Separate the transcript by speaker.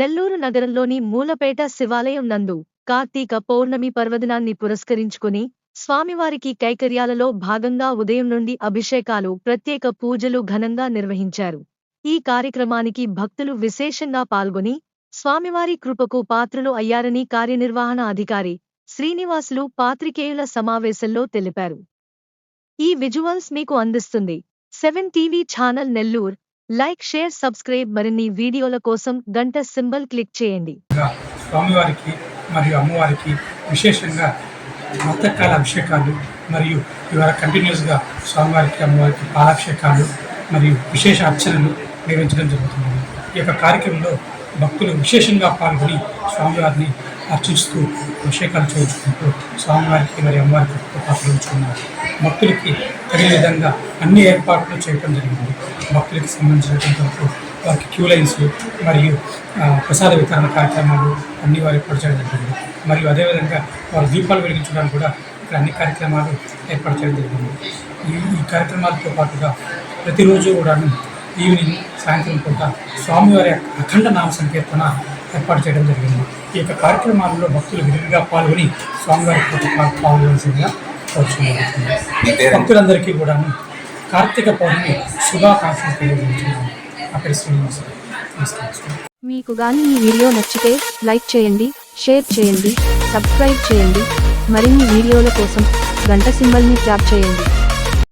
Speaker 1: నెల్లూరు నగరంలోని మూలపేట శివాలయం నందు కార్తీక పౌర్ణమి పర్వదినాన్ని పురస్కరించుకుని స్వామివారికి కైకర్యాలలో భాగంగా ఉదయం నుండి అభిషేకాలు ప్రత్యేక పూజలు ఘనంగా నిర్వహించారు ఈ కార్యక్రమానికి భక్తులు విశేషంగా పాల్గొని స్వామివారి కృపకు పాత్రలు అయ్యారని కార్యనిర్వహణ అధికారి శ్రీనివాసులు పాత్రికేయుల సమావేశంలో తెలిపారు ఈ విజువల్స్ మీకు అందిస్తుంది seven TV channel Nellore like share subscribe మరిన్ని వీడియోల కోసం గంట సింబల్ క్లిక్ చేయండి
Speaker 2: స్వామివారికి మరియు అమ్మవారికి విశేషంగా మతకాల అభిషేకాలు మరియు ఇవాళ కంటిన్యూస్గా స్వామివారికి అమ్మవారికి పాలాభిషేకాలు మరియు విశేష అర్చనలు నిర్వహించడం జరుగుతుంది ఈ యొక్క కార్యక్రమంలో భక్తులు విశేషంగా పాల్గొని స్వామివారిని అర్చిస్తూ అభిషేకాలు చేయించుకుంటూ స్వామివారికి మరియు అమ్మవారికి ఉంచుకున్నారు భక్తులకి తగిన విధంగా అన్ని ఏర్పాట్లు చేయడం జరిగింది భక్తులకి సంబంధించినటువంటి వరకు వారికి క్యూ లైన్స్ మరియు ప్రసాద వితరణ కార్యక్రమాలు అన్ని వారు ఏర్పాటు చేయడం జరిగింది మరియు అదేవిధంగా వారు దీపాలు వెలిగించడానికి కూడా ఇక్కడ అన్ని కార్యక్రమాలు ఏర్పాటు చేయడం జరిగింది ఈ ఈ కార్యక్రమాలతో పాటుగా ప్రతిరోజు కూడాను ఈవినింగ్ సాయంత్రం పూట స్వామివారి అఖండ నామ సంకీర్తన ఏర్పాటు చేయడం జరిగింది ఈ యొక్క కార్యక్రమాలలో భక్తులు విరివిగా పాల్గొని స్వామివారి పాల్గొనాల్సిందిగా భక్తులందరికీ కూడా కార్తీక పౌర్ణమి శుభాకాంక్షలు అక్కడ శ్రీనివాసరావు మీకు కానీ ఈ వీడియో నచ్చితే లైక్ చేయండి షేర్ చేయండి సబ్స్క్రైబ్ చేయండి మరిన్ని వీడియోల కోసం గంట సింబల్ని ట్యాప్ చేయండి